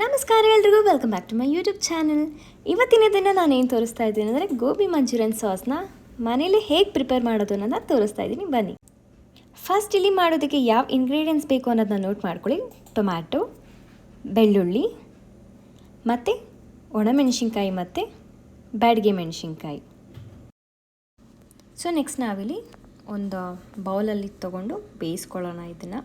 ನಮಸ್ಕಾರ ಎಲ್ರಿಗೂ welcome back to my YouTube channel ಇವತ್ತಿನ ದಿನ ನಾನು ಏನು ತೋರಿಸ್ತಾ ಇದ್ದೀನಿ ಅಂದರೆ ಗೋಬಿ ಮಂಚೂರಿಯನ್ ಸಾಸ್ನ ಮನೇಲಿ ಹೇಗೆ ಪ್ರಿಪೇರ್ ಮಾಡೋದು ಅನ್ನೋದನ್ನ ತೋರಿಸ್ತಾ ಇದ್ದೀನಿ. ಬನ್ನಿ. ಫಸ್ಟ್ ಇಲ್ಲಿ ಮಾಡೋದಕ್ಕೆ ಯಾವ ಇಂಗ್ರೀಡಿಯೆಂಟ್ಸ್ ಬೇಕು ಅನ್ನೋದನ್ನ ನೋಟ್ ಮಾಡ್ಕೊಳ್ಳಿ. ಟೊಮ್ಯಾಟೊ, ಬೆಳ್ಳುಳ್ಳಿ, ಮತ್ತು ಒಣಮೆಣಸಿನ್ಕಾಯಿ ಮತ್ತು ಬ್ಯಾಡ್ಗೆ ಮೆಣಸಿನ್ಕಾಯಿ. ಸೊ ನೆಕ್ಸ್ಟ್ ನಾವಿಲ್ಲಿ ಒಂದು ಬೌಲಲ್ಲಿ ತೊಗೊಂಡು ಬೇಯಿಸ್ಕೊಳ್ಳೋಣ ಇದನ್ನು.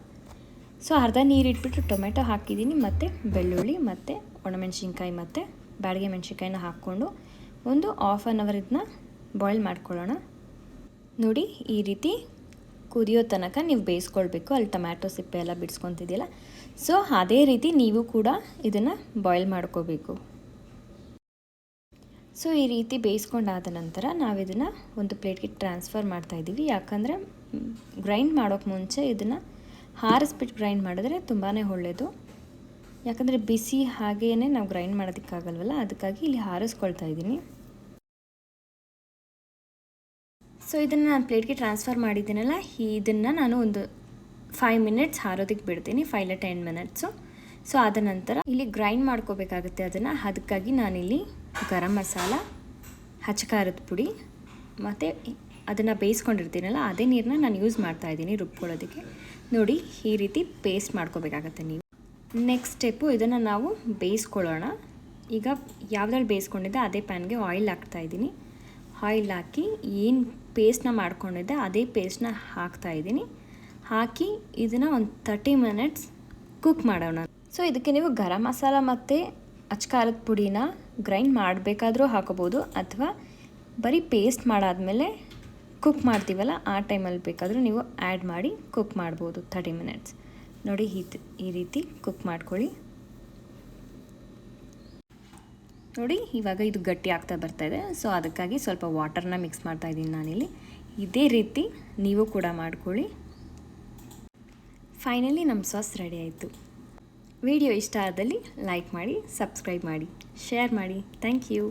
ಸೊ ಅರ್ಧ ನೀರು ಇಟ್ಬಿಟ್ಟು ಟೊಮೆಟೊ ಹಾಕಿದ್ದೀನಿ, ಮತ್ತು ಬೆಳ್ಳುಳ್ಳಿ, ಮತ್ತು ಒಣಮೆಣ್ಸಿನ್ಕಾಯಿ, ಮತ್ತು ಬ್ಯಾಡಿಗೆ ಮೆಣಸಿನ್ಕಾಯಿನ ಹಾಕ್ಕೊಂಡು ಒಂದು ಆಫ್ ಆನ್ ಅವರ್ ಇದನ್ನ ಬಾಯ್ಲ್ ಮಾಡ್ಕೊಳ್ಳೋಣ. ನೋಡಿ, ಈ ರೀತಿ ಕುದಿಯೋ ತನಕ ನೀವು ಬೇಯಿಸ್ಕೊಳ್ಬೇಕು. ಅಲ್ಲಿ ಟೊಮ್ಯಾಟೊ ಸಿಪ್ಪೆ ಎಲ್ಲ ಬಿಡಿಸ್ಕೊತಿದ್ದೀಲ್ಲ ಸೊ, ಅದೇ ರೀತಿ ನೀವು ಕೂಡ ಇದನ್ನು ಬಾಯ್ಲ್ ಮಾಡ್ಕೋಬೇಕು. ಸೊ, ಈ ರೀತಿ ಬೇಯಿಸ್ಕೊಂಡಾದ ನಂತರ ನಾವು ಇದನ್ನು ಒಂದು ಪ್ಲೇಟ್ಗೆ ಟ್ರಾನ್ಸ್ಫರ್ ಮಾಡ್ತಾ ಇದ್ದೀವಿ ಯಾಕಂದರೆ ಗ್ರೈಂಡ್ ಮಾಡೋಕ್ಕೆ ಮುಂಚೆ ಇದನ್ನು ಹಾರಿಸ್ಬಿಟ್ಟು ಗ್ರೈಂಡ್ ಮಾಡಿದ್ರೆ ತುಂಬಾ ಒಳ್ಳೆಯದು ಯಾಕಂದರೆ ಬಿಸಿ ಹಾಗೆಯೇ ನಾವು ಗ್ರೈಂಡ್ ಮಾಡೋದಕ್ಕಾಗಲ್ವಲ್ಲ, ಅದಕ್ಕಾಗಿ ಇಲ್ಲಿ ಹಾರಿಸ್ಕೊಳ್ತಾ ಇದ್ದೀನಿ. ಸೊ ಇದನ್ನು ನಾನು ಪ್ಲೇಟ್ಗೆ ಟ್ರಾನ್ಸ್ಫರ್ ಮಾಡಿದ್ದೀನಲ್ಲ, ಇದನ್ನು ನಾನು ಒಂದು ಫೈವ್ ಮಿನಿಟ್ಸ್ ಹಾರೋದಕ್ಕೆ ಬಿಡ್ತೀನಿ ಫೈವ್ ಇಲ್ಲ ಟೆನ್ ಮಿನಿಟ್ಸು ಸೊ ಆದ ನಂತರ ಇಲ್ಲಿ ಗ್ರೈಂಡ್ ಮಾಡ್ಕೋಬೇಕಾಗುತ್ತೆ ಅದನ್ನು. ಅದಕ್ಕಾಗಿ ನಾನಿಲ್ಲಿ ಗರಂ ಮಸಾಲ ಹಚ್ಚಕಾರದ ಪುಡಿ, ಮತ್ತು ಅದನ್ನು ಬೇಯಿಸ್ಕೊಂಡಿರ್ತೀನಲ್ಲ, ಅದೇ ನೀರನ್ನ ನಾನು ಯೂಸ್ ಮಾಡ್ತಾ ಇದ್ದೀನಿ ರುಬ್ಕೊಳ್ಳೋದಕ್ಕೆ. ನೋಡಿ, ಈ ರೀತಿ ಪೇಸ್ಟ್ ಮಾಡ್ಕೋಬೇಕಾಗತ್ತೆ ನೀವು. ನೆಕ್ಸ್ಟ್ ಸ್ಟೆಪ್ಪು ಇದನ್ನು ನಾವು ಬೇಯಿಸ್ಕೊಳ್ಳೋಣ. ಈಗ ಯಾವ್ದ್ರಲ್ಲಿ ಬೇಯಿಸ್ಕೊಂಡಿದ್ದೆ, ಅದೇ ಪ್ಯಾನ್ಗೆ ಆಯಿಲ್ ಹಾಕ್ತಾ ಇದ್ದೀನಿ. ಆಯಿಲ್ ಹಾಕಿ ಏನು ಪೇಸ್ಟ್ನ ಮಾಡ್ಕೊಂಡಿದ್ದೆ, ಅದೇ ಪೇಸ್ಟ್ನ ಹಾಕ್ತಾಯಿದ್ದೀನಿ ಹಾಕಿ ಇದನ್ನು ಒಂದು ತರ್ಟಿ ಮಿನಿಟ್ಸ್ ಕುಕ್ ಮಾಡೋಣ. ಸೊ ಇದಕ್ಕೆ ನೀವು ಗರಂ ಮಸಾಲ ಮತ್ತು ಅಚ್ಕಾರದ ಪುಡಿನ ಗ್ರೈಂಡ್ ಮಾಡಬೇಕಾದ್ರೂ ಹಾಕೋಬೋದು ಅಥವಾ ಬರೀ ಪೇಸ್ಟ್ ಮಾಡಾದಮೇಲೆ ಕುಕ್ ಮಾಡ್ತೀವಲ್ಲ, ಆ ಟೈಮಲ್ಲಿ ಬೇಕಾದರೂ ನೀವು ಆ್ಯಡ್ ಮಾಡಿ ಕುಕ್ ಮಾಡ್ಬೋದು ಥರ್ಟಿ ಮಿನಿಟ್ಸ್ ನೋಡಿ ಈ ಈ ರೀತಿ ಕುಕ್ ಮಾಡ್ಕೊಳ್ಳಿ. ನೋಡಿ ಇವಾಗ ಇದು ಗಟ್ಟಿ ಆಗ್ತಾ ಬರ್ತಾ ಇದೆ. ಸೊ ಅದಕ್ಕಾಗಿ ಸ್ವಲ್ಪ ವಾಟರ್ನ ಮಿಕ್ಸ್ ಮಾಡ್ತಾ ಇದ್ದೀನಿ ನಾನಿಲ್ಲಿ. ಇದೇ ರೀತಿ ನೀವು ಕೂಡ ಮಾಡ್ಕೊಳ್ಳಿ. ಫೈನಲಿ ನಮ್ಮ ಸಾಸ್ ರೆಡಿ ಆಯಿತು. ವಿಡಿಯೋ ಇಷ್ಟ ಆದಲ್ಲಿ ಲೈಕ್ ಮಾಡಿ ಸಬ್ಸ್ಕ್ರೈಬ್ ಮಾಡಿ ಶೇರ್ ಮಾಡಿ. Thank you